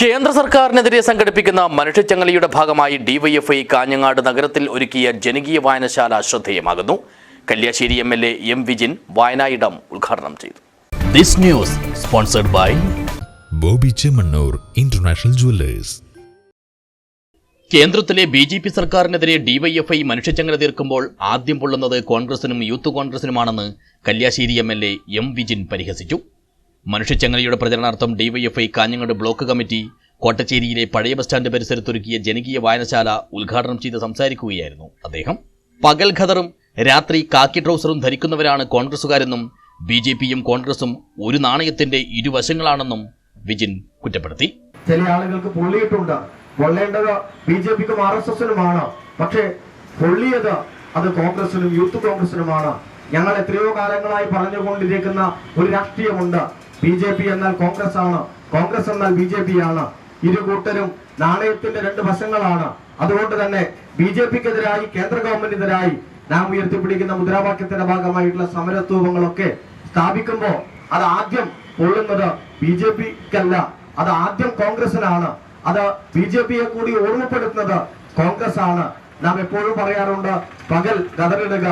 കേന്ദ്ര സർക്കാരിനെതിരെ സംഘടിപ്പിക്കുന്ന മനുഷ്യച്ചങ്ങലിയുടെ ഭാഗമായി ഡിവൈഎഫ്ഐ കാഞ്ഞങ്ങാട് നഗരത്തിൽ ഒരുക്കിയ ജനകീയ വായനശാല ശ്രദ്ധേയമാകുന്നു. Kalliasseri M L A M Vijin വായനായിടം ഉദ്ഘാടനം ചെയ്തു. This news sponsored by Boby Chemmanur international jewellers. കേന്ദ്രത്തിലെ ബി ജെ പി സർക്കാരിനെതിരെ ഡിവൈഎഫ്ഐ മനുഷ്യച്ചങ്ങല തീർക്കുമ്പോൾ ആദ്യം പൊള്ളുന്നത് കോൺഗ്രസിനും youth കോൺഗ്രസിനുമാണെന്ന് Kalliasseri M L A M Vijin പരിഹസിച്ചു. മനുഷ്യച്ചങ്ങലയുടെ പ്രചരണാർത്ഥം ഡിവൈഎഫ്ഐ കാഞ്ഞങ്ങാട് ബ്ലോക്ക് കമ്മിറ്റി കോട്ടച്ചേരിയിലെ പഴയ ബസ് സ്റ്റാൻഡ് പരിസരത്തൊരുക്കിയ ജനകീയ വായനശാല ഉദ്ഘാടനം ചെയ്ത് സംസാരിക്കുകയായിരുന്നു അദ്ദേഹം. പകൽ ഖദറും രാത്രി കാക്കി ട്രൗസറും ധരിക്കുന്നവരാണ് കോൺഗ്രസുകാരെന്നും ബി ജെ പിയും കോൺഗ്രസും ഒരു നാണയത്തിന്റെ ഇരുവശങ്ങളാണെന്നും വിജിൻ കുറ്റപ്പെടുത്തി. ചില ആളുകൾക്ക് പൊള്ളിയിട്ടുണ്ട്. പൊള്ളേണ്ടത് ബി ജെ പിക്കും ആർ എസ് എസിനുമാണ് പക്ഷേ പൊള്ളിയത് അത് കോൺഗ്രസിനും യൂത്ത് കോൺഗ്രസിനുമാണ്. ഞങ്ങൾ എത്രയോ കാലങ്ങളായി പറഞ്ഞുകൊണ്ടിരിക്കുന്ന ഒരു രാഷ്ട്രീയമുണ്ട്. ബി ജെ പി എന്നാൽ കോൺഗ്രസ് ആണ് കോൺഗ്രസ് എന്നാൽ ബി ജെ പി ആണ് ഇരു കൂട്ടരും നാണയത്തിന്റെ രണ്ട് വശങ്ങളാണ്. അതുകൊണ്ട് തന്നെ ബി ജെ പിക്കെതിരായി കേന്ദ്ര ഗവൺമെന്റിനെതിരായി നാം ഉയർത്തിപ്പിടിക്കുന്ന മുദ്രാവാക്യത്തിന്റെ ഭാഗമായിട്ടുള്ള സമരത്വങ്ങളൊക്കെ സ്ഥാപിക്കുമ്പോൾ അത് ആദ്യം പൊള്ളുന്നത് ബി ജെ പിക്കല്ല. അത് ആദ്യം കോൺഗ്രസിനാണ് അത് ബി ജെ പിയെ കൂടി ഓർമ്മപ്പെടുത്തുന്നത് കോൺഗ്രസ് ആണ് നാം എപ്പോഴും പറയാറുണ്ട് പകൽ ഗദറിടുക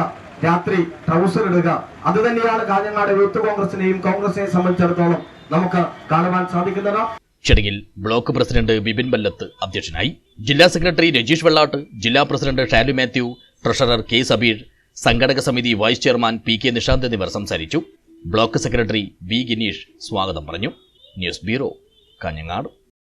രാത്രി ട്രൗസർ ഇടുക. അത് തന്നെയാണ് കാഞ്ഞങ്ങാട് യൂത്ത് കോൺഗ്രസിനെയും കോൺഗ്രസിനെയും സംബന്ധിച്ചിടത്തോളം നമുക്ക് കാണുവാൻ സാധിക്കുന്നത്. ചടങ്ങിൽ ബ്ലോക്ക് പ്രസിഡന്റ് ബിപിൻ ബല്ലത്ത് അധ്യക്ഷനായി ജില്ലാ സെക്രട്ടറി രജീഷ് വെള്ളാട്ട് ജില്ലാ president Shalu Mathew treasurer K Sabeer സംഘടക സമിതി vice chairman P K Nishanth എന്നിവർ സംസാരിച്ചു. ബ്ലോക്ക് സെക്രട്ടറി വി ഗിനീഷ് സ്വാഗതം പറഞ്ഞു. News bureau Kanhangad.